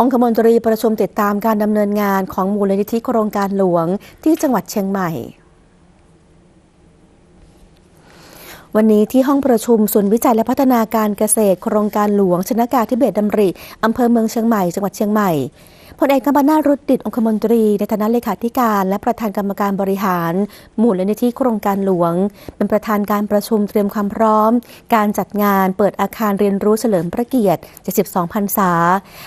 องคมนตรีประชุมติดตามการดำเนินงานของมูลนิธิโครงการหลวงที่จังหวัดเชียงใหม่ วันนี้ที่ห้องประชุมศูนย์วิจัยและพัฒนาการเกษตร โครงการหลวงชนากาธิเบศดำริอำเภอเมืองเชียงใหม่ จังหวัดเชียงใหม่ พลเอกกำมนารุดดิตองคมนตรี ในฐานะเลขาธิการ และประธานกรรมการบริหารมูลนิธิโครงการหลวง เป็นประธานการประชุมเตรียมความพร้อม การจัดงานเปิดอาคารเรียนรู้เฉลิมพระเกียรติ 72 พรรษา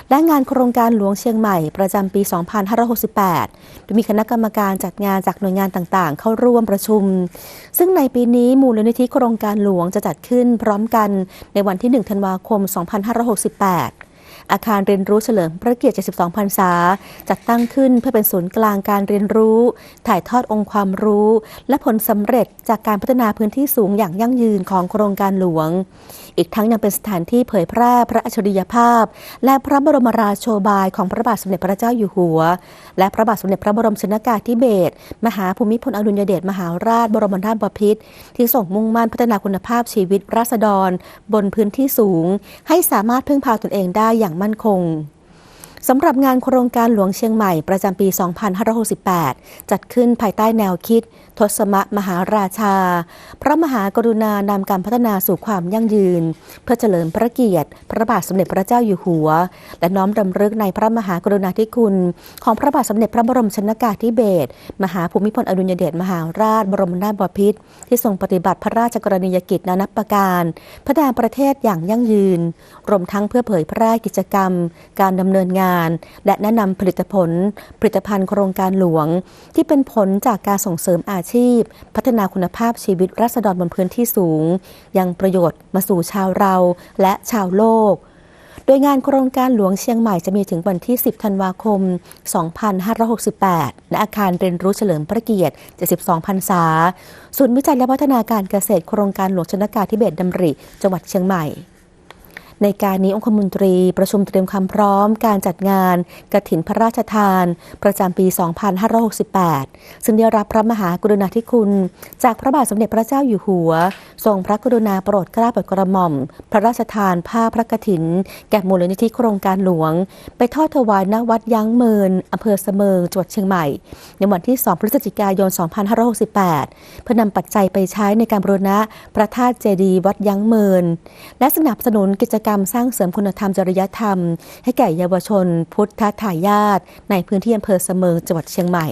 และงานโครงการหลวงเชียงใหม่ประจำปี 2568 โดยมีคณะกรรมการจัดงานจากหน่วยงานต่างๆ เข้าร่วมประชุม ซึ่งในปีนี้มูลนิธิโครงการหลวงจะจัดขึ้นพร้อมกันในวันที่ 1 ธันวาคม 2568 อาคารเรียนรู้เฉลิมพระเกียรติ 72 พรรษา จัดตั้งขึ้นเพื่อเป็นศูนย์กลางการเรียนรู้ ถ่ายทอดองค์ความรู้ และผลสำเร็จจากการพัฒนาพื้นที่สูงอย่างยั่งยืนของโครงการหลวง อีกทั้งยังเป็นสถานที่เผยแพร่พระอัจฉริยภาพ และพระบรมราโชบายของพระบาทสมเด็จพระเจ้าอยู่หัว และพระบาทสมเด็จพระบรมชนากาธิเบศรมหาภูมิพลอดุลยเดชมหาราชบรมนาถบพิตรที่ส่งมุ่งมั่นพัฒนาคุณภาพชีวิตราษฎร บนพื้นที่สูง ให้สามารถพึ่งพาตนเองได้อย่างมั่นคง สำหรับงานโครงการหลวงเชียงใหม่ประจำปี 2568 จัดขึ้นภายใต้แนวคิด ทศมะมหาราชา พระมหากรุณานำการพัฒนาสู่ความยั่งยืน เพื่อเฉลิมพระเกียรติ พระบาทสมเด็จพระเจ้าอยู่หัว และน้อมรำลึกในพระมหากรุณาธิคุณ ของพระบาทสมเด็จพระบรมชนากาธิเบศรมหาภูมิพลอดุลยเดชมหาราช บรมนาถบพิตรที่ทรงปฏิบัติพระราชกรณียกิจนานับประการพัฒนาประเทศอย่างยั่งยืน รวมทั้งเพื่อเผยแพร่กิจกรรม การดำเนินงานและแนะนำผลิตผล ผลิตภัณฑ์โครงการหลวง ที่เป็นผลจากการส่งเสริมอาชีพ พัฒนาคุณภาพชีวิตราษฎรบนพื้นที่สูง ยังประโยชน์มาสู่ชาวเราและชาวโลกโดยงานโครงการหลวงเชียงใหม่จะมีถึงวันที่ 10 ธันวาคม 2568 ณ อาคารเรียนรู้เฉลิมพระเกียรติ 72 พรรษา ศูนย์วิจัยและพัฒนาการเกษตรโครงการหลวงชนกาธิเบศดำริ จังหวัดเชียงใหม่ ในการนี้องคมนตรีประชุมเตรียมความพร้อมการจัดงานกระถินพระราชทาน ประจำปี 2568 ซึ่งได้รับพระมหากรุณาธิคุณ จากพระบาทสมเด็จพระเจ้าอยู่หัว ทรงพระกรุณาโปรดเกล้าโปรดกระหม่อม พระราชทานผ้าพระกฐิน แก่มูลนิธิโครงการหลวง ไปทอดถวายณวัดยั้งเมินอำเภอเสมิงจังหวัดเชียงใหม่ ในวันที่ 2 พฤศจิกายน 2568 เพื่อนำปัจจัยไปใช้ในการบรณะพระธาตุเจดีย์วัดยั้งเมิน และสนับสนุนกิจกรรมสร้างเสริมคุณธรรมจริยธรรม ให้แก่เยาวชน พุทธทายาทในพื้นที่อำเภอเสมิงจังหวัดเชียงใหม่